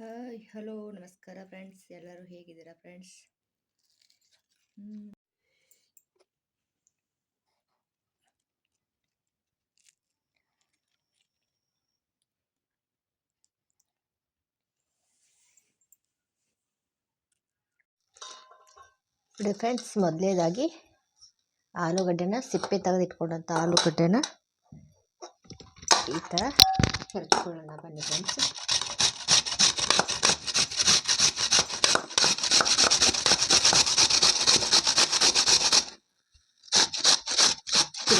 Hi hello ನಮಸ್ಕಾರ friends ಎಲ್ಲರೂ ಹೇಗಿದ್ದೀರಾ ಫ್ರೆಂಡ್ಸ್ ನೋಡಿ ಫ್ರೆಂಡ್ಸ್ ಮೊದಲೇದಾಗಿ ಆಲೂಗಡ್ಡೆನ ಸಿಪ್ಪೆ ತೆಗೆದಿಟ್ಕೊಂಡಂಥ ಆಲೂಗಡ್ಡೆನ ಈ ಥರ ಹೆರ್ಚ್ಕೊಳ್ಳೋಣ ಬನ್ನಿ ಫ್ರೆಂಡ್ಸ್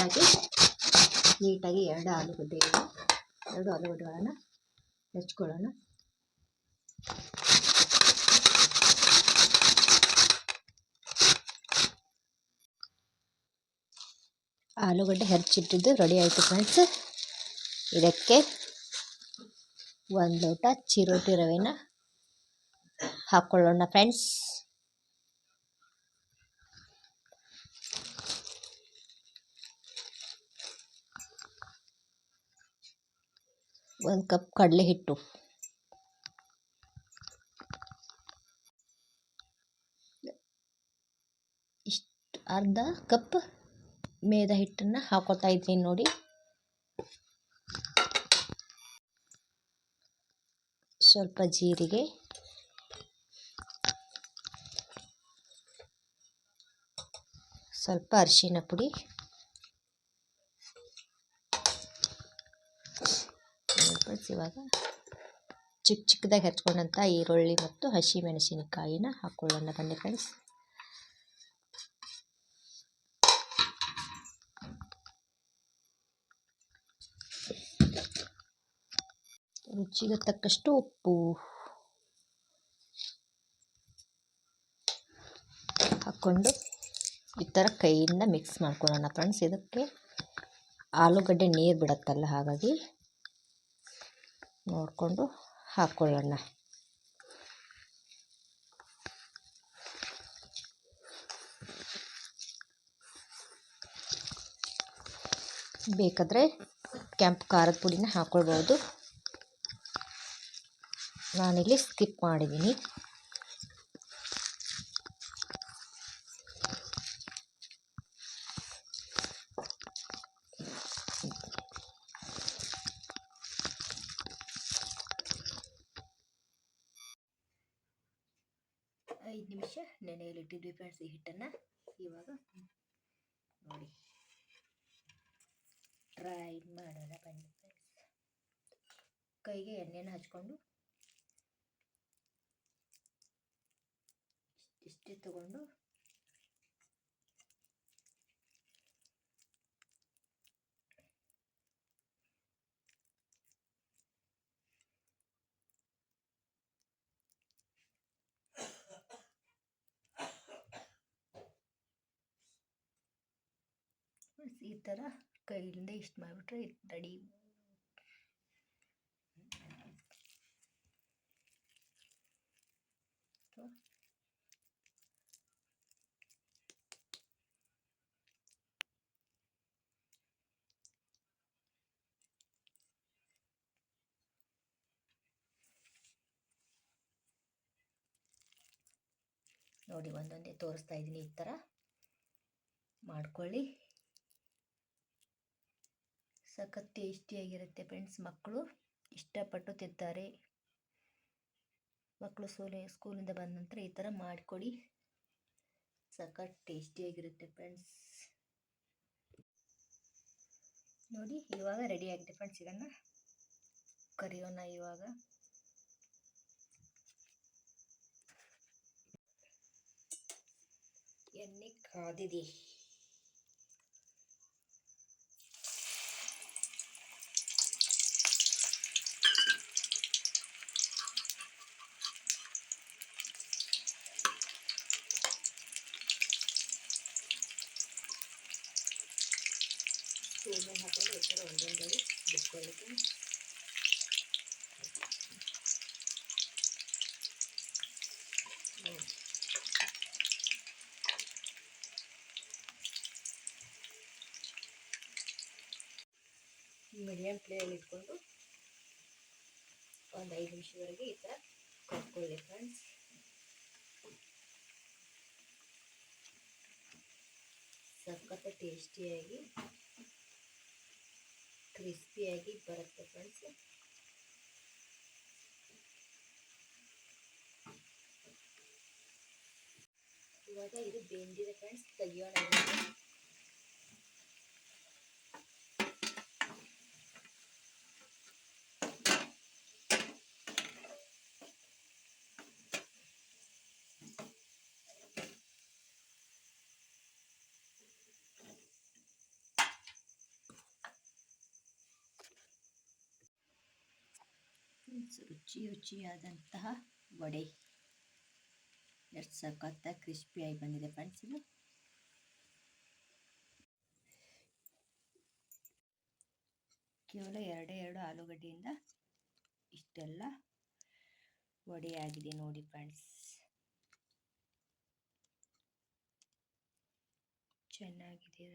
ಇದಾಗಿ ನೀಟಾಗಿ ಎರಡು ಆಲೂಗಡ್ಡೆ ಎರಡು ಆಲೂಗಡ್ಡೆಗಳನ್ನು ಹೆಚ್ಕೊಳ್ಳೋಣ. ಆಲೂಗಡ್ಡೆ ಹೆಚ್ಚಿಟ್ಟಿದ್ದು ರೆಡಿ ಆಯಿತು ಫ್ರೆಂಡ್ಸ್ ಇದಕ್ಕೆ ಒಂದು ಲೋಟ ಚಿರೋಟಿ ರವೆನ ಹಾಕ್ಕೊಳ್ಳೋಣ ಫ್ರೆಂಡ್ಸ್ ಒಂದು ಕಪ್ ಕಡಲೆ ಹಿಟ್ಟು. ಇಷ್ಟು ಅರ್ಧ ಕಪ್ ಮೇದ ಹಿಟ್ಟನ್ನು ಹಾಕೋತಾ ಇದ್ದೀನಿ ನೋಡಿ. ಸ್ವಲ್ಪ ಜೀರಿಗೆ. ಸ್ವಲ್ಪ ಅರಿಶಿನ ಪುಡಿ. ಇವಾಗ ಚಿಕ್ಕ ಚಿಕ್ಕದಾಗಿ ಹೆಚ್ಕೊಂಡಂಥ ಈರುಳ್ಳಿ ಮತ್ತು ಹಸಿ ಮೆಣಸಿನಕಾಯಿನ ಹಾಕ್ಕೊಳ್ಳೋಣ ಬನ್ನಿ ಫ್ರೆಂಡ್ಸ್ ರುಚಿಗೆ ತಕ್ಕಷ್ಟು ಉಪ್ಪು ಹಾಕ್ಕೊಂಡು ಈ ಥರ ಕೈಯಿಂದ ಮಿಕ್ಸ್ ಮಾಡ್ಕೊಳ್ಳೋಣ ಫ್ರೆಂಡ್ಸ್ ಇದಕ್ಕೆ ಆಲೂಗಡ್ಡೆ ನೀರು ಬಿಡುತ್ತಲ್ಲ ಹಾಗಾಗಿ ನೋಡಿಕೊಂಡು ಹಾಕ್ಕೊಳ್ಳೋಣ ಬೇಕಾದರೆ ಕೆಂಪು ಖಾರದ ಪುಡಿನ ಹಾಕ್ಕೊಳ್ಬೋದು ನಾನಿಲ್ಲಿ ಸ್ಕಿಪ್ ಮಾಡಿದ್ದೀನಿ ಐದು ನಿಮಿಷ ನೆನೆಯಲ್ಲಿಟ್ಟಿದ್ವಿ ಫ್ರೆಂಡ್ಸ್ ಈ ಹಿಟ್ಟನ್ನು ಇವಾಗ ನೋಡಿ. ಟ್ರೈ ಮಾಡೋಣ ಬನ್ನಿ ಫ್ರೆಂಡ್ಸ್ ಕೈಗೆ ಎಣ್ಣೆಯನ್ನು ಹಚ್ಕೊಂಡು ಇಷ್ಟೇ ತಗೊಂಡು ಈ ಥರ ಕೈಯಿಂದ ಇಷ್ಟು ಮಾಡಿಬಿಟ್ರೆ ರೆಡಿ ನೋಡಿ ಒಂದೊಂದೇ ತೋರಿಸ್ತಾ ಇದ್ದೀನಿ ಈ ಥರ ಮಾಡ್ಕೊಳ್ಳಿ. ಸಖತ್ ಟೇಸ್ಟಿಯಾಗಿರುತ್ತೆ ಫ್ರೆಂಡ್ಸ್ ಮಕ್ಕಳು. ಇಷ್ಟಪಟ್ಟು ತಿಂತಾರೆ. ಮಕ್ಕಳು ಸ್ಕೂಲ್ ಸ್ಕೂಲಿಂದ ಬಂದ ನಂತರ ಈ ಥರ ಮಾಡಿಕೊಡಿ. ಸಖತ್ ಟೇಸ್ಟಿಯಾಗಿರುತ್ತೆ ಫ್ರೆಂಡ್ಸ್ ನೋಡಿ, ಇವಾಗ ರೆಡಿ ಆಗಿದೆ ಫ್ರೆಂಡ್ಸ್ ಇದನ್ನು. ಕರಿಯೋಣ ಇವಾಗ. ಎಣ್ಣೆ ಕಾದಿದೆ. ಸ್ಪೂನ್ ಹಾಕೊಂಡು ಈ ಥರ ಒಂದೊಂದಾಗಿ ಬಿಟ್ಕೊಳ್ಳಿ ಮೀಡಿಯಮ್ ಫ್ಲೇಮಲ್ಲಿ ಇಟ್ಕೊಂಡು ಒಂದು ಐದು ನಿಮಿಷದವರೆಗೆ ಈ ಥರ ಕರ್ಕೊಳ್ಳಿ ಫ್ರೆಂಡ್ಸ್ ಸಖತ್ ಟೇಸ್ಟಿಯಾಗಿ ಕ್ರಿಸ್ಪಿಯಾಗಿ ಬರುತ್ತೆ ಫ್ರೆಂಡ್ಸ್ ಇವಾಗ ಇದು ಬೆಂದಿದೆ ಫ್ರೆಂಡ್ಸ್ ತೆಗಿಯೋಣ ರುಚಿ ರುಚಿಯಾದಂತಹ ವಡೆ. ಎಷ್ಟು ಸಖತ್ತಾಗಿ ಕ್ರಿಸ್ಪಿಯಾಗಿ ಬಂದಿದೆ ಫ್ರೆಂಡ್ಸ್ ಇದು. ಕೇವಲ ಎರಡೇ ಎರಡು ಆಲೂಗಡ್ಡೆಯಿಂದ ಇಷ್ಟೆಲ್ಲ ವಡೆಯಾಗಿದೆ ನೋಡಿ ಫ್ರೆಂಡ್ಸ್. ಚೆನ್ನಾಗಿದೆ